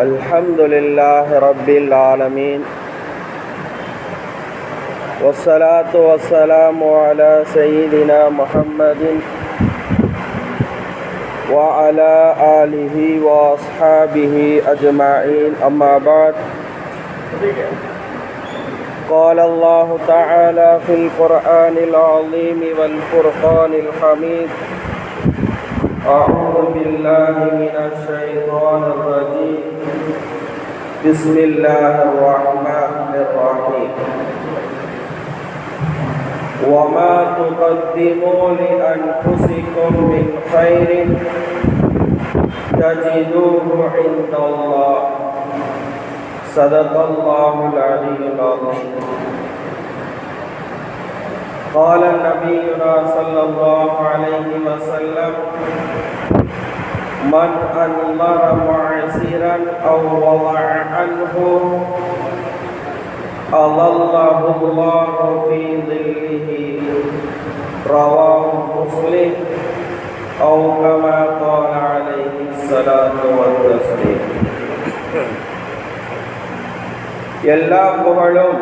الحمد لله رب العالمين والصلاة والسلام على سيدنا محمد وعلى آله وأصحابه أجمعين. أما بعد، قال الله تعالى في القرآن العظيم والفرقان الحميد أعوذ بالله من الشيطان الرجيم. بسم الله الرحمن الرحيم. وما تقدموا لأنفسكم من خير تجدوه عند الله. صدق الله العلي العظيم. قال نبينا صلى الله عليه وسلم من أنظر معسرا أو وضع عنه أظله الله في ظله رواه مسلم أو كما قال عليه الصلاة والتسليم எல்லா புகழும்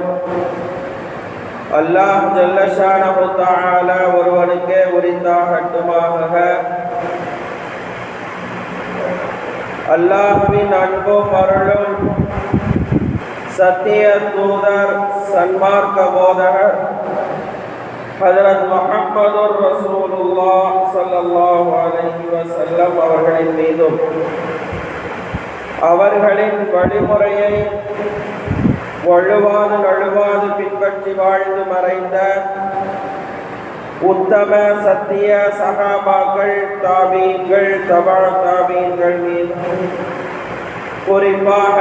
அல்லாஹ் ஜல்லஷானஹு தஆலா ஒருவனுக்கே உரித்தாகட்டுமாக அல்லாஹ்வின் அன்பும் பருளும் சத்திய தூதர் சன்மார்க்க போதகர் ஹஜரத் முகமது ரசூலுல்லா சல்லல்லாஹு அலைஹி வஸல்லம் அவர்களின் மீதும் அவர்களின் வழிமுறையை வழுவாது நழுவாது பின்பற்றி வாழ்ந்து மறைந்த உத்தம சத்திய சகாபாக்கள் தாபீன்கள் தபா தாபீன்கள் மீது குறிப்பாக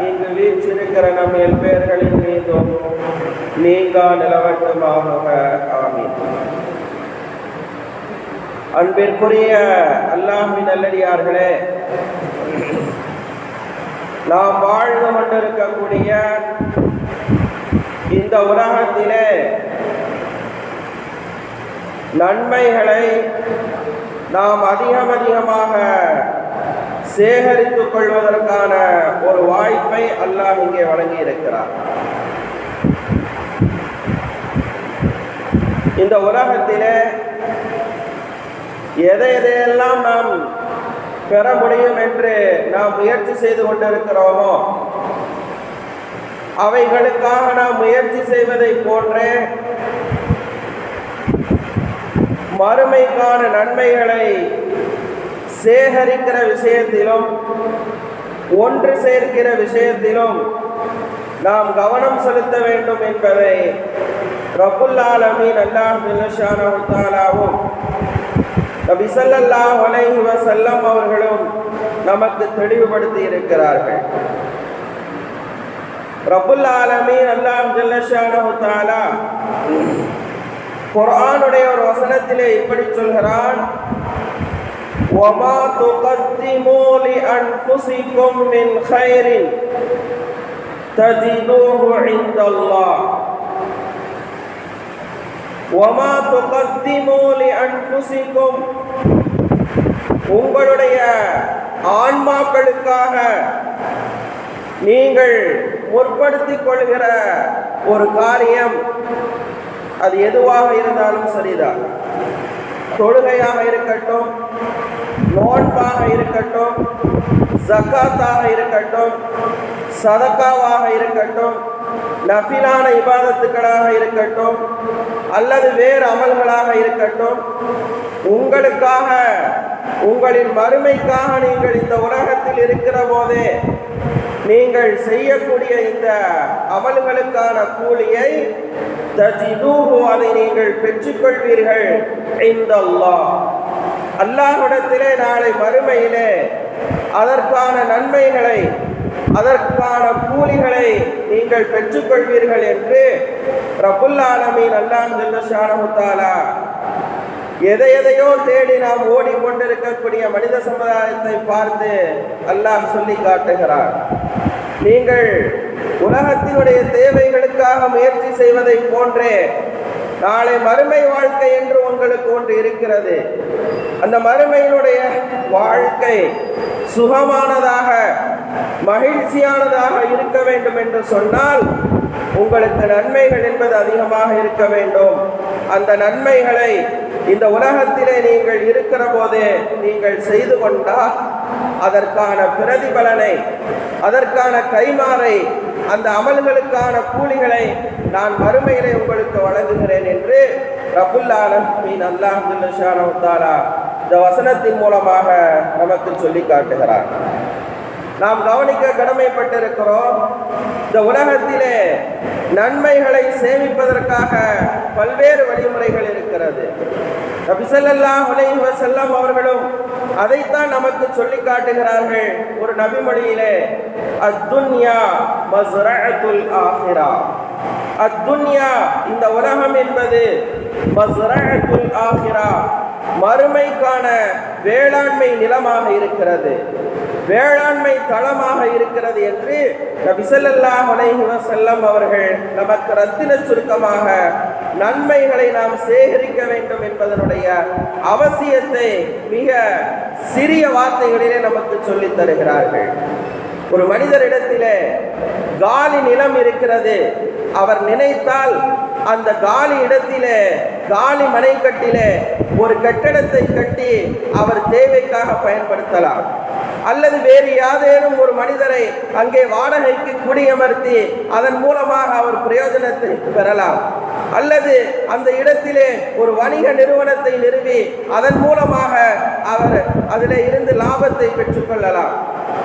இங்கு வீச்சிருக்கிற நம் பேர்களின் மீதும் நீங்கா நிலவட்டமாக ஆமீன். அன்பிற்குரிய அல்லாஹின் நல்லடியார்களே நாம் வாழ்ந்து கொண்டிருக்கக்கூடிய இந்த உலகத்திலே நன்மைகளை நாம் அதிகம் அதிகமாக சேகரித்துக் கொள்வதற்கான ஒரு வாய்ப்பை அல்லாஹ் இங்கே வழங்கி இருக்கிறார் இந்த உலகத்திலே எதை எதையெல்லாம் நாம் பெற முடியும் என்று நாம் முயற்சி செய்து கொண்டிருக்கிறோமோ அவைகளுக்காக நாம் முயற்சி செய்வதை போன்றே மறுமைக்கான நன்மைகளை சேகரிக்கிற விஷயத்திலும் ஒன்று சேர்க்கிற விஷயத்திலும் நாம் கவனம் செலுத்த வேண்டும் என்பதை ரபுல்லாலமீன் அல்லாஹாலாவும் நபி ஸல்லல்லாஹு அலைஹி அவர்களும் நமக்கு தெளிவுபடுத்தி இருக்கிறார்கள். ரப்புல் ஆலமீன் அல்லாஹ் ஜல்லஷானஹு குர்ஆனுடைய ஒரு வசனத்திலே இப்படி சொல்கிறான் وما تقدموا لأنفسكم من خير تجدوه عند الله وما تقدموا لأنفسكم உங்களுடைய ஆன்மாக்களுக்காக நீங்கள் முற்படுத்திக் கொள்கிற ஒரு காரியம் அது எதுவாக இருந்தாலும் சரிதான். தொழுகையாக இருக்கட்டும் நோன்பாக இருக்கட்டும் ஜக்காத்தாக இருக்கட்டும் சதக்காவாக இருக்கட்டும் நஃபிலான இபாதத்துக்களாக இருக்கட்டும் அல்லது வேறு அமல்களாக இருக்கட்டும் உங்களுக்காக உங்களின் மறுமைக்காக நீங்கள் இந்த உலகத்தில் இருக்கிற போதே நீங்கள் செய்யக்கூடிய இந்த அமல்களுக்கான கூலியை தஜிதூஹு அதை நீங்கள் பெற்றுக்கொள்வீர்கள். இந்த அல்லாஹ் அல்லாஹ்விடத்திலே நாளை மறுமையிலே அதற்கான நன்மைகளை அதற்கான கூலிகளை நீங்கள் பெற்றுக்கொள்வீர்கள் என்று ரபுல்லாலமீன் அல்லாம் ஜெல்லஷானமுத்தாலா எதை எதையோ தேடி நாம் ஓடிக்கொண்டிருக்கக்கூடிய மனித சமுதாயத்தை பார்த்து அல்லாஹ் சொல்லி காட்டுகிறார் நீங்கள் உலகத்தினுடைய தேவைகளுக்காக முயற்சி செய்வதை போன்றே நாளை மறுமை வாழ்க்கை என்று உங்களுக்கு ஒன்று இருக்கிறது. அந்த மறுமையினுடைய வாழ்க்கை சுகமானதாக மகிழ்ச்சியானதாக இருக்க வேண்டும் என்று சொன்னால் உங்களுக்கு நன்மைகள் என்பது அதிகமாக இருக்க வேண்டும். அந்த நன்மைகளை இந்த உலகத்திலே நீங்கள் இருக்கிற போதே நீங்கள் செய்து கொண்டால் அதற்கான பிரதிபலனை அதற்கான கைமாறை அந்த அமல்களுக்கான கூலிகளை நான் மறுமையிலே உங்களுக்கு வழங்குகிறேன் என்று ரபுல்லாலமீன் அல்லாஹுல்லா இந்த வசனத்தின் மூலமாக நமக்கு சொல்லி காட்டுகிறார். நாம் கவனிக்க கடமைப்பட்டிருக்கிறோம். இந்த உலகத்திலே நன்மைகளை சேமிப்பதற்காக பல்வேறு வழிமுறைகள் இருக்கிறது. நபிசல்லாஹ் அலைஹி செல்லம் அவர்களும் அதைத்தான் நமக்கு சொல்லி காட்டுகிறார்கள். ஒரு நபிமொழியிலே அத்துன்யா மஸ்ரஅத்துல் ஆஹிரா. அத்துன்யா இந்த உலகம் என்பது மஸ்ரஅத்துல் ஆஹிரா மறுமைக்கான வேளாண்மை நிலமாக இருக்கிறது. வேளாண்மை தளமாக இருக்கிறது என்று நபிசல்லாஹ் அலைஹி செல்லம் அவர்கள் நமக்கு ரத்தின சுருக்கமாக நன்மைகளை நாம் சேகரிக்க வேண்டும் என்பதனுடைய அவசியத்தை மிக சிறிய வார்த்தைகளிலே நமக்கு சொல்லித் தருகிறார்கள். ஒரு மனிதரிடத்திலே காலி நிலம் இருக்கிறது. அவர் நினைத்தால் அந்த காலி இடத்திலே காலி மனைக்கட்டிலே ஒரு கட்டடத்தை கட்டி அவர் தேவைக்காக பயன்படுத்தலாம். அல்லது வேறு யாதேனும் ஒரு மனிதரை அங்கே வாடகைக்கு குடியமர்த்தி அதன் மூலமாக அவர் பிரயோஜனத்தை பெறலாம். அல்லது அந்த இடத்திலே ஒரு வணிக நிறுவனத்தை நிறுவி அதன் மூலமாக அவர் அதில் இருந்து லாபத்தை பெற்றுக்கொள்ளலாம்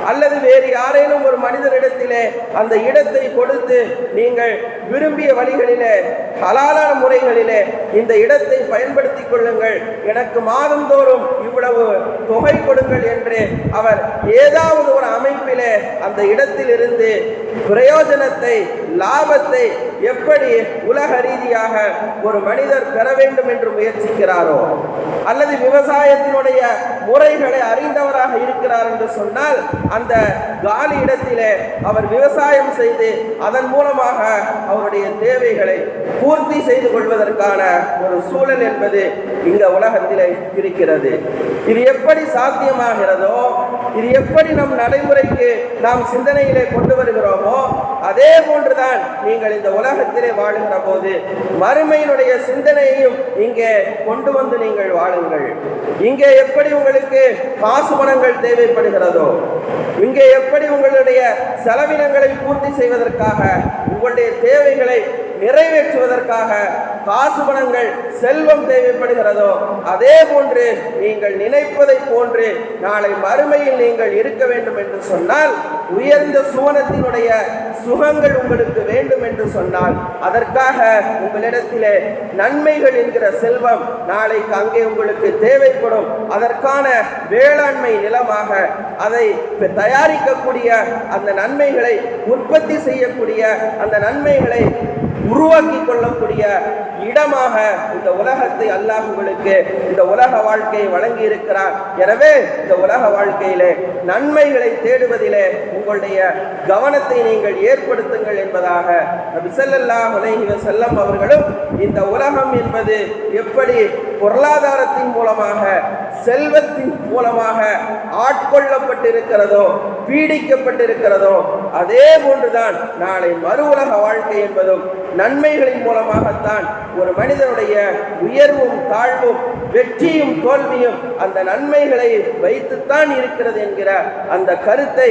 அல்லது வேறு யாரேனும் ஒரு மனிதரிடத்திலே அந்த இடத்தை கொடுத்து நீங்கள் விரும்பிய வழிகளிலே ஹலாலான முறைகளிலே இந்த இடத்தை பயன்படுத்தி கொள்ளுங்கள். எனக்கு மாதந்தோறும் இவ்வளவு தொகை கொடுங்கள் என்று அவர் ஏதாவது ஒரு அமைப்பிலே அந்த இடத்திலிருந்து பிரயோஜனத்தை லாபத்தை எப்படி உலக ரீதியாக ஒரு மனிதர் பெற வேண்டும் என்று முயற்சிக்கிறாரோ அல்லது விவசாயத்தினுடைய முறைகளை அறிந்தவராக இருக்கிறார் என்று சொன்னால் அந்த காலி இடத்திலே அவர் விவசாயம் செய்து அதன் மூலமாக அவருடைய தேவைகளை பூர்த்தி செய்து கொள்வதற்கான ஒரு சூழல் என்பது இந்த உலகத்திலே இருக்கிறது. இது எப்படி சாத்தியமாகிறதோ இது எப்படி நம் நடைமுறைக்கு நாம் சிந்தனையிலே கொண்டு வருகிறோமோ அதே போன்றுதான் நீங்கள் இந்த உலகத்திலே வாழுகிற போது மறுமையினுடைய சிந்தனையையும் இங்கே கொண்டு வந்து நீங்கள் வாழுங்கள். இங்கே எப்படி உங்களுக்கு காசு பணங்கள் தேவைப்படுகிறதோ இங்கே எப்படி உங்களுடைய செலவினங்களை பூர்த்தி செய்வதற்காக உங்களுடைய தேவைகளை நிறைவேற்றுவதற்காக காசு பணங்கள் செல்வம் தேவைப்படுகிறதோ அதே போன்று நீங்கள் நினைப்பதை போன்று நாளை மறுமையில் நீங்கள் இருக்க வேண்டும் என்று சொன்னால் உயர்ந்த சுவனத்தினுடைய சுகங்கள் உங்களுக்கு வேண்டும் என்று சொன்னால் அதற்காக உங்களிடத்திலே நன்மைகள் என்கிற செல்வம் நாளைக்கு அங்கே உங்களுக்கு தேவைப்படும். அதற்கான வேளாண்மை நிலமாக அதை தயாரிக்கக்கூடிய அந்த நன்மைகளை உற்பத்தி செய்யக்கூடிய அந்த நன்மைகளை உருவாக்கி கொள்ளக்கூடிய இடமாக இந்த உலகத்தை அல்லாஹ் உங்களுக்கு இந்த உலக வாழ்க்கையை வழங்கி இருக்கிறார் எனவே இந்த உலக வாழ்க்கையிலே நன்மைகளை தேடுவதிலே உங்களுடைய கவனத்தை நீங்கள் ஏற்படுத்துங்கள் என்பதாக நபி ஸல்லல்லாஹு அலைஹி அவர்களும் இந்த உலகம் என்பது எப்படி பொருளாதாரத்தின் மூலமாக செல்வத்தின் மூலமாக ஆட்கொள்ளப்பட்டிருக்கிறதோ பீடிக்கப்பட்டிருக்கிறதோ அதே போன்றுதான் நாளை மறு உலக வாழ்க்கை என்பதும் நன்மைகளின் மூலமாகத்தான் ஒரு மனிதனுடைய உயர்வும் தாழ்வும் வெற்றியும் தோல்வியும் அந்த நன்மைகளை வைத்துத்தான் இருக்கிறது என்கிற அந்த கருத்தை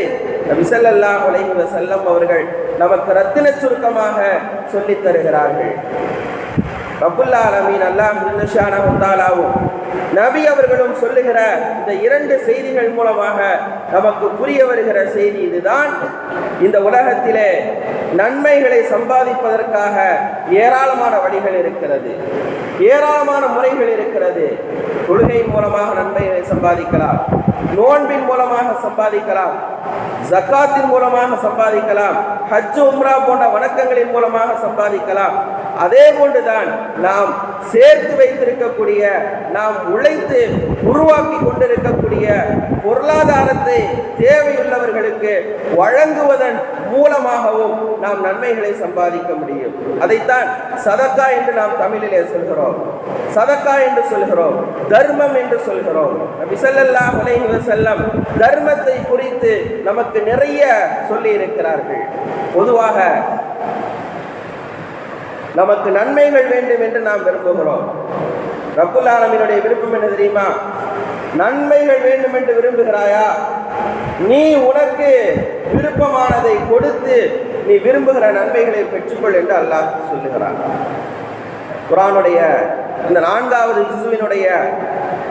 நபிசல்லாஹ் அலைஹி செல்லம் அவர்கள் நமக்கு ரத்தின சுருக்கமாக சொல்லித் தருகிறார்கள். ரபுல்லா அலமீன் அல்லாஹ் நபி அவர்களும் சொல்லுகிற இந்த இரண்டு செய்திகள் மூலமாக நமக்கு புரிய வருகிற செய்தி இதுதான். இந்த உலகத்திலே நன்மைகளை சம்பாதிப்பதற்காக ஏராளமான வழிகள் இருக்கிறது. ஏராளமான முறைகள் இருக்கிறது. தொழுகையின் மூலமாக நன்மைகளை சம்பாதிக்கலாம். நோன்பின் மூலமாக சம்பாதிக்கலாம். ஜக்காத்தின் மூலமாக சம்பாதிக்கலாம். ஹஜ் உம்ரா போன்ற வணக்கங்களின் மூலமாக சம்பாதிக்கலாம். அதே போன்றுதான் நாம் சேர்த்து வைத்திருக்கக்கூடிய நாம் உழைத்து உருவாக்கி கொண்டிருக்கக்கூடிய பொருளாதாரத்தை தேவையுள்ளவர்களுக்கு வழங்குவதன் மூலமாகவும் நாம் நன்மைகளை சம்பாதிக்க முடியும். அதைத்தான் சதக்கா என்று நாம் தமிழிலே சொல்கிறோம். சதக்கா என்று சொல்கிறோம். தர்மம் என்று சொல்கிறோம். விசல்லல்லா ஸல்லல்லாஹு செல்லம் தர்மத்தை குறித்து நமக்கு நிறைய சொல்லி இருக்கிறார்கள் பொதுவாக நமக்கு நன்மைகள் வேண்டும் என்று நாம் விரும்புகிறோம். ரப்புல் ஆலமினுடைய விருப்பம் என்ன தெரியுமா? நன்மைகள் வேண்டும் என்று விரும்புகிறாயா? நீ உனக்கு விருப்பமானதை கொடுத்து நீ விரும்புகிற நன்மைகளை பெற்றுக்கொள் என்று அல்லாஹ் சொல்லுகிறார் குரானுடைய இந்த நான்காவது ஜிசுவினுடைய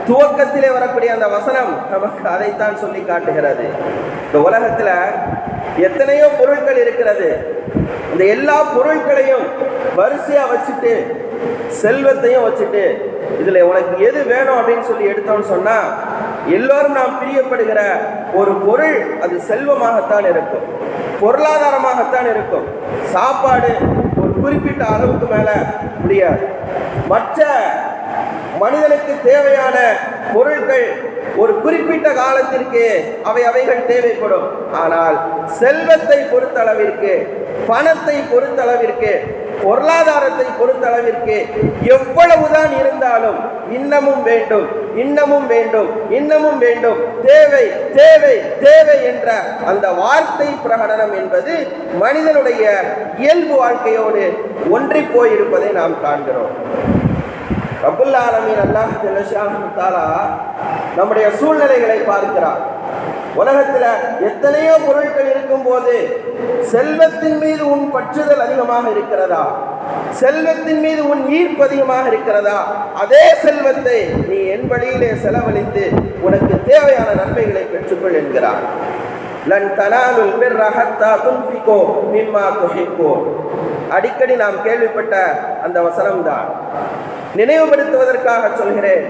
துவக்கத்திலே வரக்கூடிய அந்த வசனம் நமக்கு அதைத்தான் சொல்லி காட்டுகிறது. இந்த உலகத்தில் எத்தனையோ பொருட்கள் இருக்கிறது. இந்த எல்லா பொருட்களையும் வரிசையா வச்சுட்டு செல்வத்தையும் வச்சுட்டு இதுல உனக்கு எது வேணும் அப்படின்னு சொல்லி எடுத்தோம்னு சொன்னா எல்லோரும் நாம் பிரியப்படுகிற ஒரு பொருள் அது செல்வமாகத்தான் இருக்கும். பொருளாதாரமாகத்தான் இருக்கும். சாப்பாடு ஒரு குறிப்பிட்ட அளவுக்கு மேல முடியாது மற்ற மனிதனுக்கு தேவையான பொருட்கள் ஒரு குறிப்பிட்ட காலத்திற்கு அவை அவைகள் தேவைப்படும். ஆனால் செல்வத்தை பொறுத்தளவிற்கு பணத்தை பொறுத்தளவிற்கு பொருளாதாரத்தை பொறுத்தளவிற்கு எவ்வளவுதான் இருந்தாலும் இன்னமும் வேண்டும் இன்னமும் வேண்டும் இன்னமும் வேண்டும். தேவை தேவை தேவை என்ற அந்த வார்த்தை பிரகடனம் என்பது மனிதனுடைய இயல்பு வாழ்க்கையோடு ஒன்றி போயிருப்பதை நாம் காண்கிறோம். ரபுல் ஆலமீன் அல்லாஹ் நம்முடைய சூழ்நிலைகளை பார்க்கிறார். உலகத்துல எத்தனையோ பொருட்கள் இருக்கும்போது செல்வத்தின் மீது உன் பற்றுதல் அதிகமாக இருக்கிறதா? செல்வத்தின் மீது உன் ஈர்ப்பு அதிகமாக இருக்கிறதா? அதே செல்வத்தை நீ என் வழியிலே செலவழித்து உனக்கு தேவையான நன்மைகளை பெற்றுக்கொள் என்கிறார். லன் தனாலுல் பிர்ர ஹத்தா துன்ஃபிகோ மிம்மா துஹிப்பூன் அடிக்கடி நாம் கேள்விப்பட்ட அந்த வசனம்தான். நினைவுபடுத்துவதற்காக சொல்கிறேன்.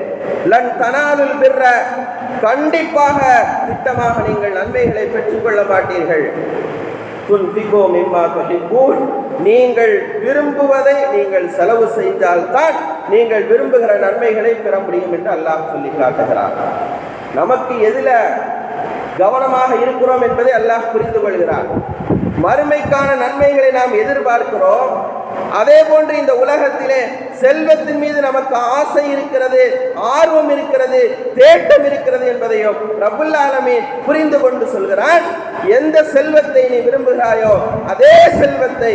லன் தனாலுல் பிர்ர கண்டிப்பாக திட்டமாக நீங்கள் நன்மைகளை பெற்றுக்கொள்ள மாட்டீர்கள். துன்பிகோ மிம்மா துஹிப்பூன். நீங்கள் விரும்புவதை நீங்கள் செலவு செய்தால்தான் நீங்கள் விரும்புகிற நன்மைகளை பெற முடியும் என்று அல்லாஹ் சொல்லி காட்டுகிறார் நமக்கு எதில் கவனமாக இருக்கிறோம் என்பதை அல்லாஹ் புரிந்து கொள்கிறார் மறுமைக்கான நன்மைகளை நாம் எதிர்பார்க்கிறோம். அதே போன்று இந்த உலகத்திலே செல்வத்தின் மீது நமக்கு ஆசை இருக்கிறது ஆர்வம் இருக்கிறது தேட்டம் இருக்கிறது என்பதையும் ரபுல் ஆலமீன் புரிந்து கொண்டு சொல்கிறான். எந்த செல்வத்தை நீ விரும்புகிறாயோ அதே செல்வத்தை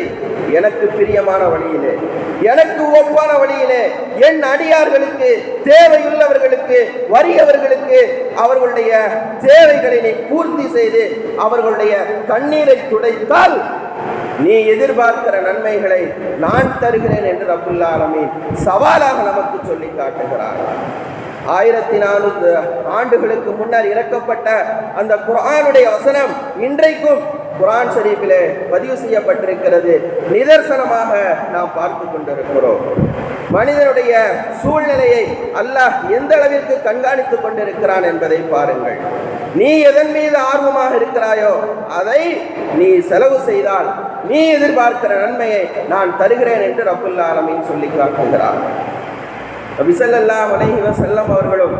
எனக்கு பிரியமான வழியிலே எனக்கு ஒப்பான வழியிலே என் அடியார்களுக்கு தேவையுள்ளவர்களுக்கு வறியவர்களுக்கு அவர்களுடைய தேவைகளை நீ பூர்த்தி செய்து அவர்களுடைய கண்ணீரை துடைத்தால் நீ எதிர்பார்க்கிற நன்மைகளை நான் தருகிறேன் என்று ரபுல்லா ஆலமீன் சவாலாக நமக்கு சொல்லி காட்டுகிறார். ஆயிரத்தி நானூறு ஆண்டுகளுக்கு முன்னர் இறக்கப்பட்ட அந்த குரானுடைய வசனம் இன்றைக்கும் குரான் ஷரீஃபிலே பதிவு செய்யப்பட்டிருக்கிறது. நிதர்சனமாக நாம் பார்த்து கொண்டிருக்கிறோம். மனிதனுடைய சூழ்நிலையை அல்லாஹ் எந்த அளவிற்கு கண்காணித்துக் கொண்டிருக்கிறான் என்பதை பாருங்கள். நீ எதன் மீது ஆர்வமாக இருக்கிறாயோ அதை நீ செலவு செய்தால் நீ எதிர்பார்க்கிற நன்மையை நான் தருகிறேன் என்று ரப்புல் ஆலமின் சொல்லி காட்டுகிறார். நபிசல்லாஹ் அலைஹி வசல்லம் அவர்களும்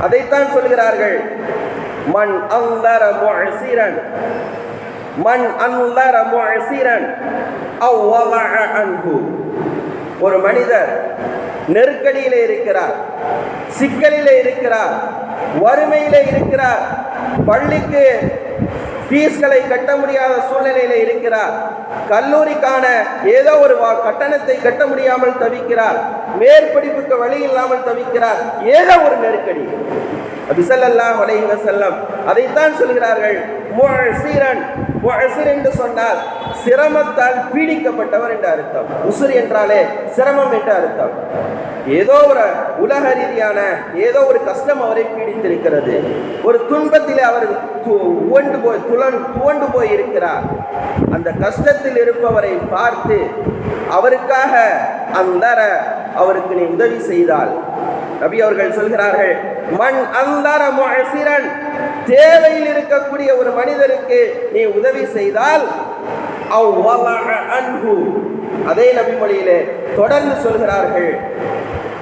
அதைத்தான் சொல்கிறார்கள். மண் அந்தர முஅசிரன் மண் அந்தர முஅசிரன் அவ் வதஅ அன்ஹு. ஒரு மனிதர் நெருக்கடியிலே இருக்கிறார் சிக்கலிலே இருக்கிறார் வறுமையிலே இருக்கிறார் பள்ளிக்கு ஃபீஸ்களை கட்ட முடியாத சூழ்நிலையில இருக்கிறார். கல்லூரிக்கான ஏதோ ஒரு வா- கட்டணத்தை கட்ட முடியாமல் தவிக்கிறார். மேற்படிப்புக்கு வழி இல்லாமல் தவிக்கிறார். ஏதோ ஒரு நெருக்கடி. அபிசல்லாஹ் அலைஹி வசல்லம் அதைத்தான் சொல்கிறார்கள். முழசீரன் முழசீர் என்று சொன்னால் சிரமத்தால் பீடிக்கப்பட்டவர் என்று அர்த்தம். உசுர் என்றாலே சிரமம் என்று அர்த்தம். ஏதோ ஒரு உலக ரீதியான ஏதோ ஒரு கஷ்டம் அவரை பீடித்திருக்கிறது. ஒரு துன்பத்திலே அவர் துவண்டு போய் துளன் துவண்டு போய் இருக்கிறார் அந்த கஷ்டத்தில் இருப்பவரை பார்த்து அவருக்காக அந்த அவருக்கு நீ உதவி செய்தால் நபி அவர்கள் சொல்கிறார்கள் மண் அந்தர முசிரன் தேவையில் இருக்கக்கூடிய ஒரு மனிதருக்கு நீ உதவி செய்தால் அவ் வலஅ அன்ஹு. அதே தொடர்ந்து சொல்கிறார்கள்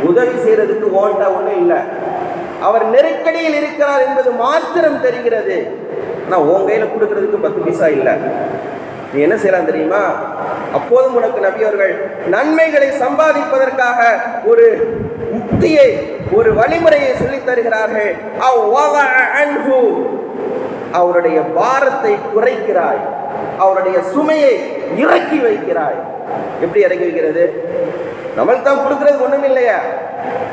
உதவி செய்யறதுக்கு ஓண்டா ஒண்ணும் இல்லை. அவர் நெருக்கடியில் இருக்கிறார் என்பது மாத்திரம் தெரிகிறது. ஆனா உன் கையில கொடுக்கறதுக்கு பத்து பைசா இல்லை. நீ என்ன செய்யலாம் தெரியுமா? அப்போதும் உனக்கு நபி அவர்கள் நன்மைகளை சம்பாதிப்பதற்காக ஒரு உக்தியை ஒரு வழிமுறையை சொல்லித் தருகிறார்கள். அவருடைய பாரத்தை குறைக்கிறாய். அவருடைய சுமையை இறக்கி வைக்கிறாய். எப்படி இறக்கி வைக்கிறது? நம்மளுக்கு தான் கொடுக்கிறது ஒண்ணும் இல்லையா?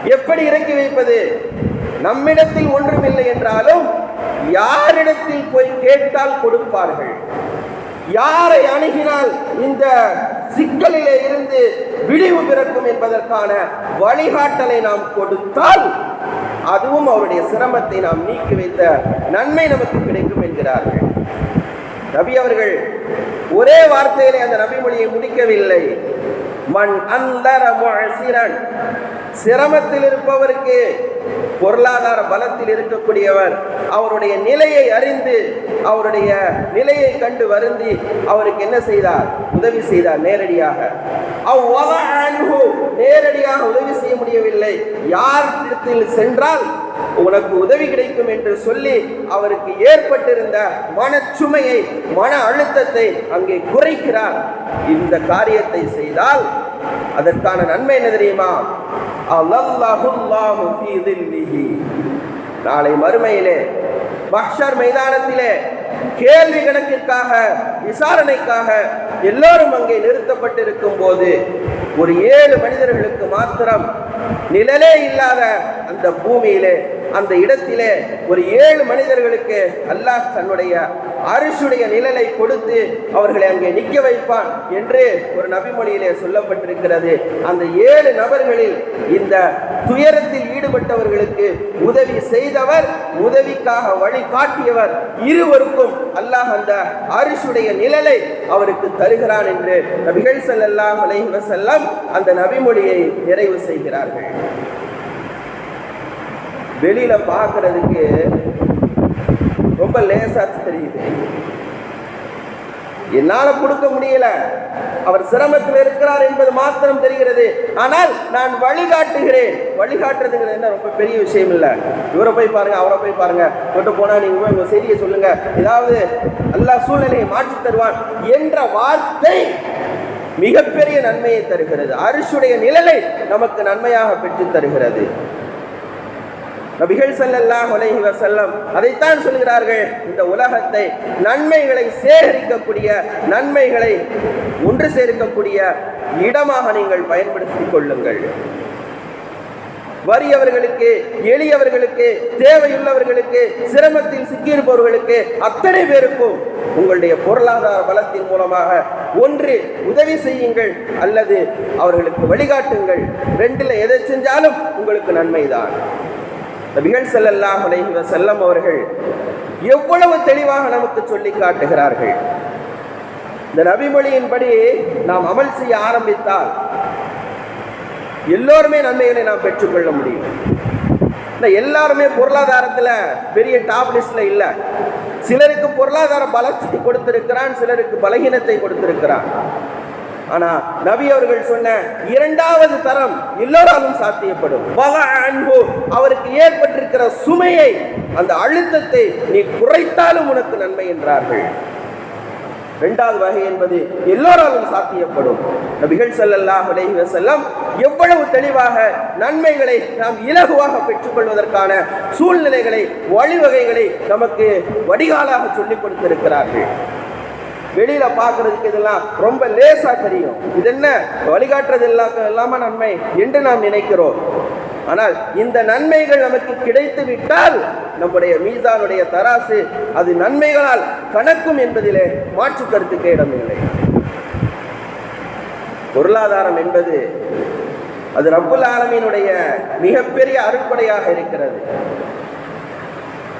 எப்படி இறக்கி வைப்பது? நம்மிடத்தில் ஒன்றுமில்லை என்றாலும் யாரிடத்தில் போய் கேட்டால் கொடுப்பார்கள். யாரை அணுகினால் இந்த சிக்கலிலே இருந்து விடிவு பிறக்கும் என்பதற்கான வழிகாட்டலை நாம் கொடுத்தால் அதுவும் அவருடைய சிரமத்தை நாம் நீக்கி வைத்த நன்மை நமக்கு கிடைக்கும் என்கிறார்கள். நபி அவர்கள் ஒரே வார்த்தையிலே அந்த நபி மொழியை முடிக்கவில்லை. மண் அந்த சிரமத்தில் இருப்பவருக்கு பொருளாதார பலத்தில் இருக்கக்கூடியவர். அவருடைய நிலையை அறிந்து அவருடைய நிலையை கண்டு வருந்தி அவருக்கு என்ன செய்தார்? உதவி செய்தார் நேரடியாக. நேரடியாக உதவி செய்ய முடியவில்லை. யார் இடத்தில் சென்றால் உனக்கு உதவி கிடைக்கும் என்று சொல்லி அவருக்கு ஏற்பட்டிருந்த மனச்சுமையை மன அழுத்தத்தை அங்கே குறைக்கிறார். இந்த காரியத்தை செய்தால் அதற்கான நன்மை என்ன தெரியுமா? நாளை மறுமையிலே மஹர் மைதானத்திலே கேள்வி கணக்கிற்காக விசாரணைக்காக எல்லோரும் அங்கே நிறுத்தப்பட்டிருக்கும் போது ஒரு ஏழு மனிதர்களுக்கு மாத்திரம் நிழலே இல்லாத அந்த பூமியிலே அந்த இடத்திலே ஒரு ஏழு மனிதர்களுக்கு அல்லாஹ் தன்னுடைய அரிசுடைய நிழலை கொடுத்து அவர்களை அங்கே நிற்க வைப்பான் என்று ஒரு நபிமொழியிலே சொல்லப்பட்டிருக்கிறது. அந்த ஏழு நபர்களில் இந்த துயரத்தில் ஈடுபட்டவர்களுக்கு உதவி செய்தவர் உதவிக்காக வழிகாட்டியவர் இருவருக்கும் அல்லாஹ் அந்த அரிசுடைய நிழலை அவருக்கு தருகிறான் என்று நபிகள் ஸல்லல்லாஹு அலைவசல்லாம் அந்த நபிமொழியை நிறைவு செய்கிறார் இருக்கிறார்கள் வெளியில பார்க்கிறதுக்கு ரொம்ப லேசா தெரியுது. என்னால கொடுக்க முடியல. அவர் சிரமத்தில் இருக்கிறார் என்பது மாத்திரம் தெரிகிறது. ஆனால் நான் வழிகாட்டுகிறேன். வழிகாட்டுறதுங்கிறது என்ன? ரொம்ப பெரிய விஷயம் இல்லை. இவரை போய் பாருங்க அவரை போய் பாருங்க. கொண்டு போனா நீங்க போய் உங்க செய்தியை சொல்லுங்க. ஏதாவது எல்லா சூழ்நிலையை மாற்றி தருவான் என்ற வார்த்தை மிகப்பெரிய நன்மையை தருகிறது. அரிசுடைய நிழலை நமக்கு நன்மையாக பெற்றுத் தருகிறது. நபிகள் ஸல்லல்லாஹு அலைஹி செல்லம் அதைத்தான் சொல்கிறார்கள். இந்த உலகத்தை நன்மைகளை சேகரிக்கக்கூடிய நன்மைகளை ஒன்று சேர்க்கக்கூடிய இடமாக நீங்கள் பயன்படுத்திக் கொள்ளுங்கள். வறியவர்களுக்கு எளியவர்களுக்கு தேவையுள்ளவர்களுக்கு சிரமத்தில் சிக்கியிருப்பவர்களுக்கு அத்தனை பேருக்கும் உங்களுடைய பொருளாதார பலத்தின் மூலமாக ஒன்று உதவி செய்யுங்கள் அல்லது அவர்களுக்கு வழிகாட்டுங்கள். ரெண்டில் எதை செஞ்சாலும் உங்களுக்கு நன்மைதான். நபிகள் செல்லல்லாம் அலைஹி செல்லம் அவர்கள் எவ்வளவு தெளிவாக நமக்கு சொல்லி காட்டுகிறார்கள். இந்த நபிமொழியின்படி நாம் அமல் செய்ய ஆரம்பித்தால் எல்லோருமே நன்மைகளை நாம் பெற்றுக்கொள்ள முடியும். இந்த எல்லாருமே பொருளாதாரத்தில் பெரிய டாப் லிஸ்டில் இல்லை. சிலருக்கு பொருளாதார பலத்தை கொடுத்திருக்கிறான் சிலருக்கு பலகீனத்தை கொடுத்திருக்கிறான். ஆனால் நபி அவர்கள் சொன்ன இரண்டாவது தரம் எல்லோராலும் சாத்தியப்படும். அன்பு அவருக்கு ஏற்பட்டிருக்கிற சுமையை அந்த அழுத்தத்தை நீ குறைத்தாலும் உனக்கு நன்மை என்றார்கள். இரண்டாவது வகை என்பது எல்லோராலும் சாத்தியப்படும். நபிகள் செல்லல்லாஹ் செல்லம் எவ்வளவு தெளிவாக நன்மைகளை நாம் இலகுவாக பெற்றுக்கொள்வதற்கான சூழ்நிலைகளை வழிவகைகளை நமக்கு வடிகாலாக சொல்லிக் கொடுத்திருக்கிறார்கள். வெளியில பாக்குறதுக்கு இதெல்லாம் ரொம்ப லேசா தெரியும். இது என்ன? வழிகாட்டுறது இல்லாத இல்லாம நன்மை என்று நாம் நினைக்கிறோம். ஆனால் இந்த நன்மைகள் நமக்கு கிடைத்து விட்டால் நம்முடைய மீசானுடைய தராசு அது நன்மைகளால் கணக்கும் என்பதிலே மாற்று கருத்துக்கு இடமில்லை. பொருளாதாரம் என்பது அது ரப்புல் ஆலமீனுடைய மிகப்பெரிய அருட்படையாக இருக்கிறது.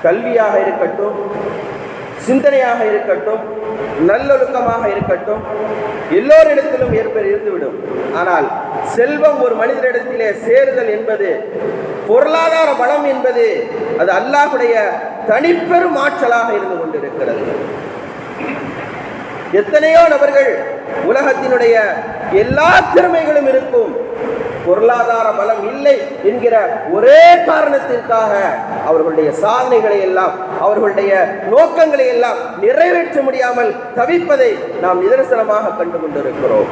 கல்வியாக இருக்கட்டும் சிந்தனையாக இருக்கட்டும் நல்லொழுக்கமாக இருக்கட்டும் எல்லோரிடத்திலும் ஏற்ப இருந்துவிடும். ஆனால் செல்வம் ஒரு மனிதரிடத்திலே சேருதல் என்பது பொருளாதார பலம் என்பது அது அல்லாஹுடைய தனிப்பெரும் ஆற்றலாக இருந்து கொண்டிருக்கிறது. எத்தனையோ நபர்கள் உலகத்தினுடைய எல்லா திறமைகளும் இருக்கும் பொருளாதார பலம் இல்லை என்கிற ஒரே காரணத்திற்காக அவர்களுடைய சாதனைகளை எல்லாம் அவர்களுடைய நோக்கங்களை எல்லாம் நிறைவேற்ற முடியாமல் தவிப்பதை நாம் நிதர்சனமாக கண்டு கொண்டிருக்கிறோம்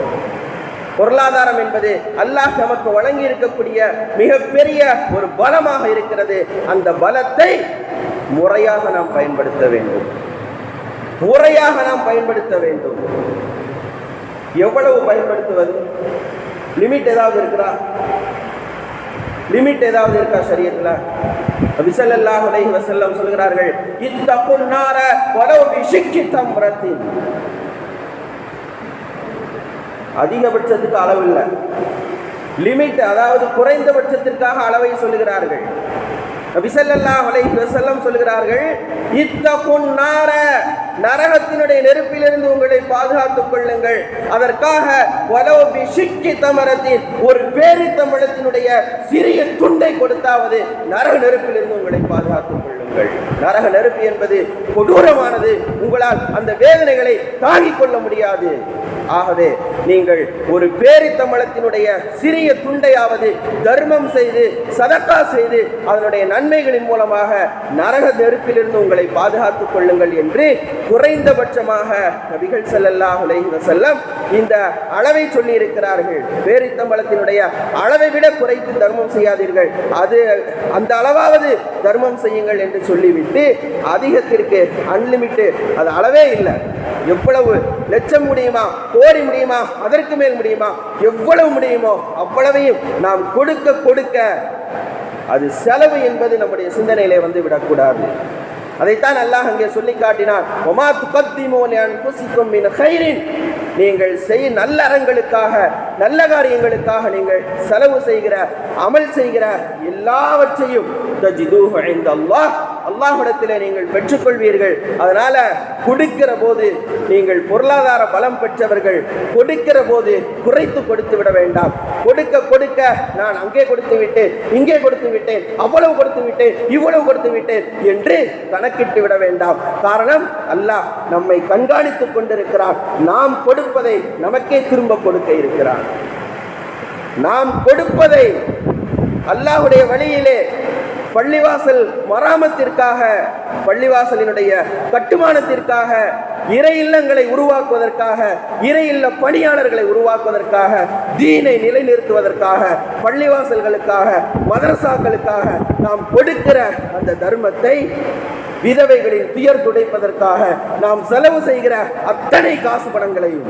பொருளாதாரம் என்பது அல்லாஹ் நமக்கு வழங்கி இருக்கக்கூடிய மிகப்பெரிய ஒரு பலமாக இருக்கிறது. அந்த பலத்தை முறையாக நாம் பயன்படுத்த வேண்டும். முறையாக நாம் பயன்படுத்த வேண்டும். எவ்வளவு பயன்படுத்துவது? லிமிட் ஏதாவது இருக்கிறா லிமிட் ஏதாவது இருக்கா சரியத்துல? விசலல்லாஹு அலைஹி வசல்லம் சொல்கிறார்கள் இந்த புன்னார வலவ் பிஷிக்கி தம்பரத்தின் அதிகபட்சத்துக்கு அளவு இல்லை. லிமிட் அதாவது குறைந்தபட்சத்திற்காக அளவை சொல்லுகிறார்கள். நபிசல்லாஹ் அலைஹி வசல்லம் சொல்கிறார்கள் இத்த புன்னார நரகத்தினுடைய நெருப்பிலிருந்து உங்களை பாதுகாத்துக் கொள்ளுங்கள். அதற்காக வலவு சிக்கி தமரத்தின் ஒரு பேரித்தமிழத்தினுடைய சிறிய துண்டை கொடுத்தாவது நரக நெருப்பிலிருந்து உங்களை பாதுகாத்துக் கொள்ளுங்கள். நரக நெருப்பு என்பது கொடூரமானது. உங்களால் அந்த வேதனைகளை தாங்கிக் கொள்ள முடியாது. ஆகவே நீங்கள் ஒரு பேரித்தம்பழத்தினுடைய சிறிய துண்டையாவது தர்மம் செய்து சதக்கா செய்து அதனுடைய நன்மைகளின் மூலமாக நரக நெருப்பிலிருந்து உங்களை பாதுகாத்துக் கொள்ளுங்கள் என்று குறைந்தபட்சமாக நபிகள் ஸல்லல்லாஹு செல்லம் இந்த அளவை சொல்லி இருக்கிறார்கள் அளவை விட குறைத்து தர்மம் செய்யாதீர்கள். அது அந்த அளவாவது தர்மம் செய்யுங்கள் என்று சொல்லிவிட்டு அதிகத்திற்கு அன்லிமிட்டு அது அளவே இல்லை. எவ்வளவு லட்சம் முடியுமா கோடி முடியுமா அதற்கு மேல் முடியுமா எவ்வளவு முடியுமோ அவ்வளவையும் நாம் கொடுக்க கொடுக்க அது செலவு என்பது நம்முடைய சிந்தனையிலே வந்து விடக்கூடாது. அதைத்தான் அல்லாஹ் அங்கே சொல்லி காட்டினான். ஒமா துகத்திமோ நீங்கள் செய் நல்ல அறங்களுக்காக நல்ல காரியங்களுக்காக நீங்கள் செலவு செய்கிற அமல் செய்கிற எல்லாவற்றையும் அல்லாஹிடத்தில் நீங்கள் பெற்றுக்கொள்வீர்கள். அதனால கொடுக்கிற போது நீங்கள் பொருளாதார பலம் பெற்றவர்கள். கொடுக்கிற போது குறைத்து கொடுத்து விட வேண்டாம். கொடுக்க கொடுக்க நான் அங்கே கொடுத்து விட்டேன் இங்கே கொடுத்து விட்டேன் அவ்வளவு கொடுத்து விட்டேன் இவ்வளவு கொடுத்து விட்டேன் என்று கணக்கிட்டு விட வேண்டாம். காரணம் அல்லாஹ் நம்மை கண்காணித்துக் கொண்டிருக்கிறான். நாம் கொடுப்பதை நமக்கே திரும்ப கொடுக்க இருக்கிறான். நாம் கொடுப்பதை அல்லாஹுடைய வழியிலே பள்ளிவாசல் மராமத்திற்காக பள்ளிவாசலினுடைய கட்டுமானத்திற்காக இறை இல்லங்களை உருவாக்குவதற்காக இறை இல்ல பணியாளர்களை உருவாக்குவதற்காக தீனை நிலைநிறுத்துவதற்காக பள்ளிவாசல்களுக்காக மதரசாக்களுக்காக நாம் கொடுக்கிற அந்த தர்மத்தை விதவைகளின் துயர் துடைப்பதற்காக நாம் செலவு செய்கிற அத்தனை காசு பணங்களையும்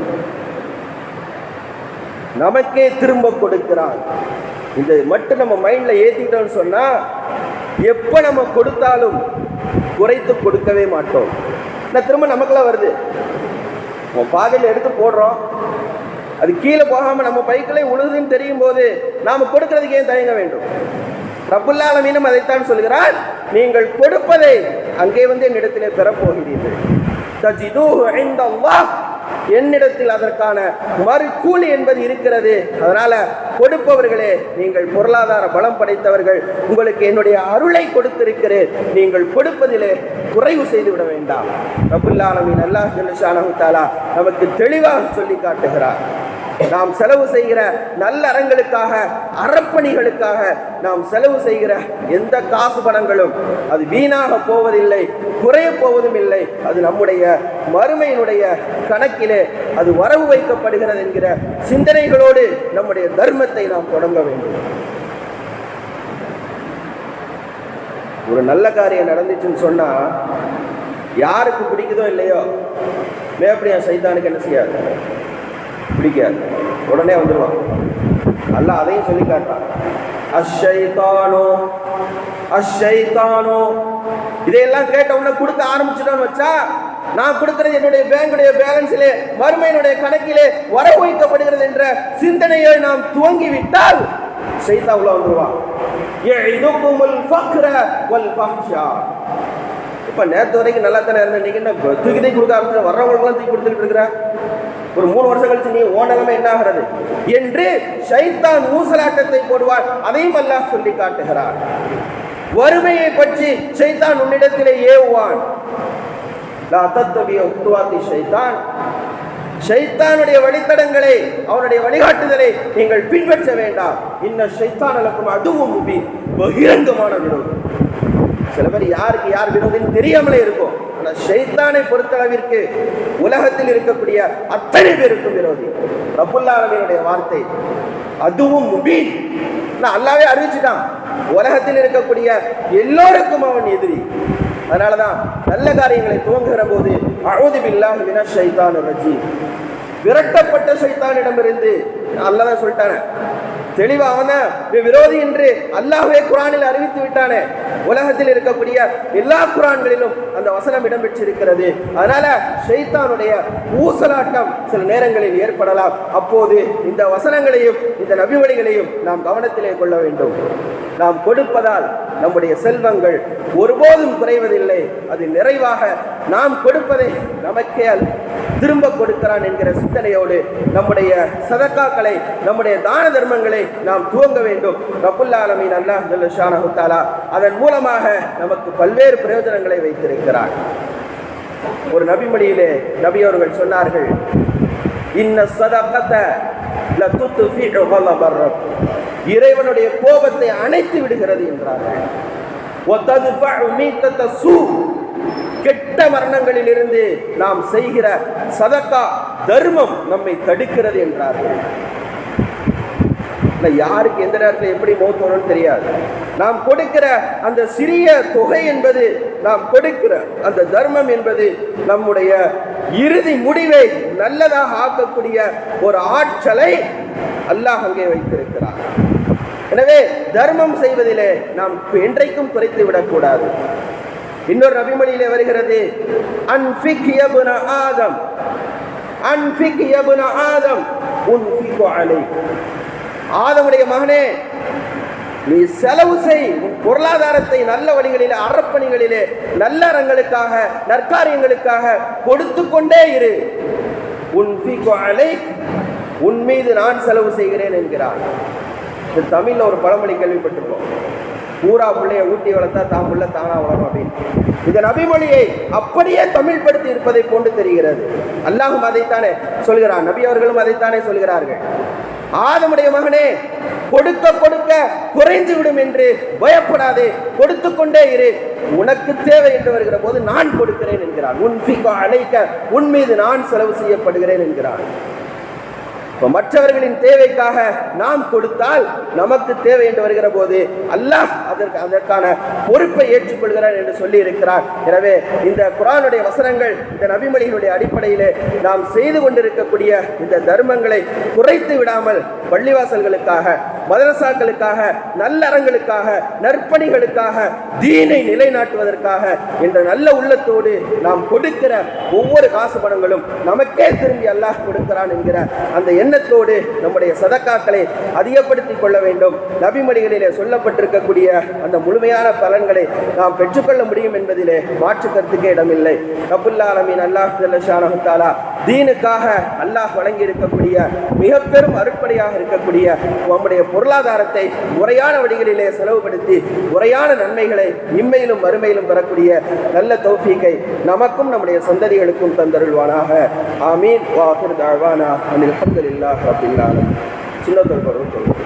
நமக்கே திரும்ப கொடுக்கிறான். இதை மட்டும் நம்ம மைண்ட்ல ஏற்றிக்கிட்டோம்னு சொன்னா எப்போ நம்ம கொடுத்தாலும் குறைத்து கொடுக்கவே மாட்டோம். நான் திரும்ப நமக்குலாம் வருது. நம்ம பாதையில் எடுத்து போடுறோம். அது கீழே போகாமல் நம்ம பைக்கிலே உழுதுன்னு தெரியும் போது நாம் கொடுக்கறதுக்கு ஏன் தயங்க வேண்டும்? ரப்புல்லாலமீனும் அதைத்தான் சொல்கிறார். நீங்கள் கொடுப்பதை அங்கே வந்து என்னிடத்திலே பெறப்போகிறீர்கள். தஜிதூஹு இன்தல்லாஹ். என்னிடத்தில் அதற்கான மறு என்பது இருக்கிறது. அதனால கொடுப்பவர்களே நீங்கள் பொருளாதார பலம் படைத்தவர்கள். உங்களுக்கு என்னுடைய அருளை கொடுத்திருக்கிறேன். நீங்கள் கொடுப்பதிலே குறைவு செய்து விட வேண்டாம் ரபுல்லாலமின் அல்லாஹ் ஜல்லுஷானஹு தஆலா நமக்கு தெளிவாக சொல்லி காட்டுகிறார். நாம் செலவு செய்கிற நல்ல அறங்களுக்காக அறப்பணிகளுக்காக நாம் செலவு செய்கிற எந்த காசு பணங்களும் அது வீணாக போவதில்லை குறைய போவதும் இல்லை. அது நம்முடைய மறுமையினுடைய கணக்கிலே அது வரவு வைக்கப்படுகிறது என்கிற சிந்தனைகளோடு நம்முடைய தர்மத்தை நாம் தொடங்க வேண்டும். ஒரு நல்ல காரியம் நடந்துச்சுன்னு சொன்னா யாருக்கு பிடிக்குதோ இல்லையோ மேப்படியா சைதானுக்கு என்ன செய்யாது? பிடிக்காது. உடனே வந்துடுவான் அல்ல அதையும் சொல்லி காட்டான் அஷைத்தானோ அஷைத்தானோ. இதையெல்லாம் கேட்ட உடனே கொடுக்க ஆரம்பிச்சிட்டோன்னு வச்சா நான் கொடுக்கிறது என்னுடைய பேங்குடைய பேலன்ஸிலே மறுமையினுடைய கணக்கிலே வர வைக்கப்படுகிறது என்ற சிந்தனையை நாம் துவங்கி விட்டால் உள்ள வந்துருவான் வல் இப்ப நேற்று வரைக்கும் நல்லா தானே இருந்த நீங்க என்ன தூக்கி தூக்கி கொடுக்க ஆரம்பிச்சு வர்றவங்களுக்குலாம் தூக்கி கொடுத்துட்டு இருக்கிற? ஒரு மூணு வருஷம் கழிச்சு நீ ஓ நிலைமை என்ன ஆகிறது? என்று ஷைத்தான் ஊசலாட்டத்தை போடுவார். அதையும் அல்லாஹ் சொல்லி காட்டுகிறார். வறுமையை பற்றி ஷைத்தான் உன்னிடத்திலே ஏவுவான். லா உத்துவாத்தி ஷைத்தான். ஷைத்தானுடைய வழித்தடங்களை அவனுடைய வழிகாட்டுதலை நீங்கள் பின்பற்ற வேண்டாம். இன்ன ஷைத்தான் அளக்கும் அதுவும் முபி பகிரங்கமான விரோதம் சில பேர் யாருக்கு யார் விரோதின்னு தெரியாமலே இருக்கும். ஆனா ஷைத்தானை பொறுத்தளவிற்கு உலகத்தில் இருக்கக்கூடிய அத்தனை பேருக்கும் விரோதி. ரபுல்லாலமினுடைய வார்த்தை அதுவும் முபீன். நான் அல்லாவே அறிவிச்சுட்டான். உலகத்தில் இருக்கக்கூடிய எல்லோருக்கும் அவன் எதிரி. அதனாலதான் நல்ல காரியங்களை துவங்குகிற போது அழுது பில்லாஹி மின ஷைத்தான் ரஜீம். விரட்டப்பட்ட சைத்தானிடமிருந்து அல்லதான் சொல்லிட்டான. தெளிவா அவன விரோதி என்று அல்லாஹே குரானில் அறிவித்து விட்டானே. உலகத்தில் இருக்கக்கூடிய எல்லா குரான்களிலும் அந்த வசனம் இடம்பெற்றிருக்கிறது. அதனால ஷைத்தானுடைய ஊசலாட்டம் சில நேரங்களில் ஏற்படலாம். அப்போது இந்த வசனங்களையும் இந்த நபிவழிகளையும் நாம் கவனத்திலே கொள்ள வேண்டும். நாம் கொடுப்பதால் நம்முடைய செல்வங்கள் ஒருபோதும் குறைவதில்லை. அது நிறைவாக நாம் கொடுப்பதை நமக்கே திரும்ப கொடுக்கிறான் என்கிற சிந்தனையோடு நம்முடைய சதக்காக்களை நம்முடைய தான தர்மங்களை நாம் துவங்க வேண்டும். ரபுல்லா அலமீன் அல்லாஹ் ஷானகுத்தாலா அதன் மூலமாக நமக்கு பல்வேறு பிரயோஜனங்களை வைத்திருக்கிறார். ஒரு நபிமொழியிலே நபி அவர்கள் சொன்னார்கள் இன்ன சதக்கத்தை இறைவனுடைய கோபத்தை அணைத்து விடுகிறது என்றார்கள். சூ. கெட்ட மரணங்களில் இருந்து நாம் செய்கிற சதக்கா தர்மம் நம்மை தடுக்கிறது என்றார்கள். யாருக்கு எந்த நேரத்தில் எப்படி மோத்தணும்னு தெரியாது. நாம் கொடுக்கிற அந்த சிறிய தொகை என்பது நாம் கொடுக்கிற அந்த தர்மம் என்பது நம்முடைய இறுதி முடிவை நல்லதாக ஆக்கக்கூடிய ஒரு ஆற்றலை அல்லாஹ் அங்கே வைத்திருக்கிறார். எனவே தர்மம் செய்வதிலே நாம் என்றைக்கும் குறைத்து விடக்கூடாது இன்னொரு நபிமொழியிலே வருகிறது. அன்பிக் யபுன ஆதம். அன்பிக் யபுன ஆதம். உன்ஃபிகு அலை ஆதமுடைய மகனே நீ செலவு செய். உன் பொருளாதாரத்தை நல்ல வழிகளிலே அறப்பணிகளிலே நல்லறங்களுக்காக நற்காரியங்களுக்காக கொடுத்து கொண்டே இரு. உன் அலை உன் மீது நான் செலவு செய்கிறேன் என்கிறார். தமிழில் தமிழ்ல ஒரு பழமொழி கேள்விப்பட்டிருக்கோம் பூரா பிள்ளைய ஊட்டி வளர்த்தா தான் பிள்ளை தானா வளரும் அப்படின்னு. இந்த நபிமொழியை அப்படியே தமிழ் படுத்தி இருப்பதை போன்று தெரிகிறது. அல்லாஹும் அதைத்தானே சொல்கிறான். நபி அவர்களும் அதைத்தானே சொல்கிறார்கள். ஆதமுடைய மகனே கொடுக்க கொடுக்க குறைந்து விடும் என்று பயப்படாதே. கொடுத்து கொண்டே இரு. உனக்கு தேவை என்று வருகிற போது நான் கொடுக்கிறேன் என்கிறான். உன் அழைக்க உன் மீது நான் செலவு செய்யப்படுகிறேன் என்கிறான். இப்போ மற்றவர்களின் தேவைக்காக நாம் கொடுத்தால் நமக்கு தேவை என்று வருகிற போது அல்லாஹ் அதற்கு அதற்கான பொறுப்பை ஏற்றுக்கொள்கிறார் என்று சொல்லி இருக்கிறார் எனவே இந்த குரானுடைய வசனங்கள் இந்த நபிமொழிகளுடைய அடிப்படையிலே நாம் செய்து கொண்டிருக்கக்கூடிய இந்த தர்மங்களை குறைத்து விடாமல் பள்ளிவாசல்களுக்காக மதரசாக்களுக்காக நல்லறங்களுக்காக நற்பணிகளுக்காக தீனை நிலைநாட்டுவதற்காக என்ற நல்ல உள்ளத்தோடு நாம் கொடுக்கிற ஒவ்வொரு காசு பணங்களும் நமக்கே திரும்பி அல்லாஹ் கொடுக்கிறான் என்கிற அந்த எண்ணத்தோடு நம்முடைய சதக்காக்களை அதிகப்படுத்திக் கொள்ள வேண்டும். நபிமொழிகளிலே சொல்லப்பட்டிருக்கக்கூடிய அந்த முழுமையான பலன்களை நாம் பெற்றுக்கொள்ள முடியும் என்பதிலே மாற்று கருத்துக்கே இடமில்லை. ரபுல்லாலமீன் அல்லாஹ் ஜல்லஷானஹுத்தாலா தீனுக்காக அல்லாஹ் வழங்கி இருக்கக்கூடிய மிக பெரும் அருட்படையாக இருக்கக்கூடிய நம்முடைய பொருளாதாரத்தை முறையான வழிகளிலே செலவுபடுத்தி முறையான நன்மைகளை இம்மையிலும் வறுமையிலும் பெறக்கூடிய நல்ல தௌஃபீக்கை நமக்கும் நம்முடைய சந்ததிகளுக்கும் தந்தருள்வானாக. ஆமீன். வாஹிர் தாழ்வானா அனில் அஹமதுல்லாஹ் அப்படின்னாலும் ஆலமீன். சின்ன தொல்பொருள்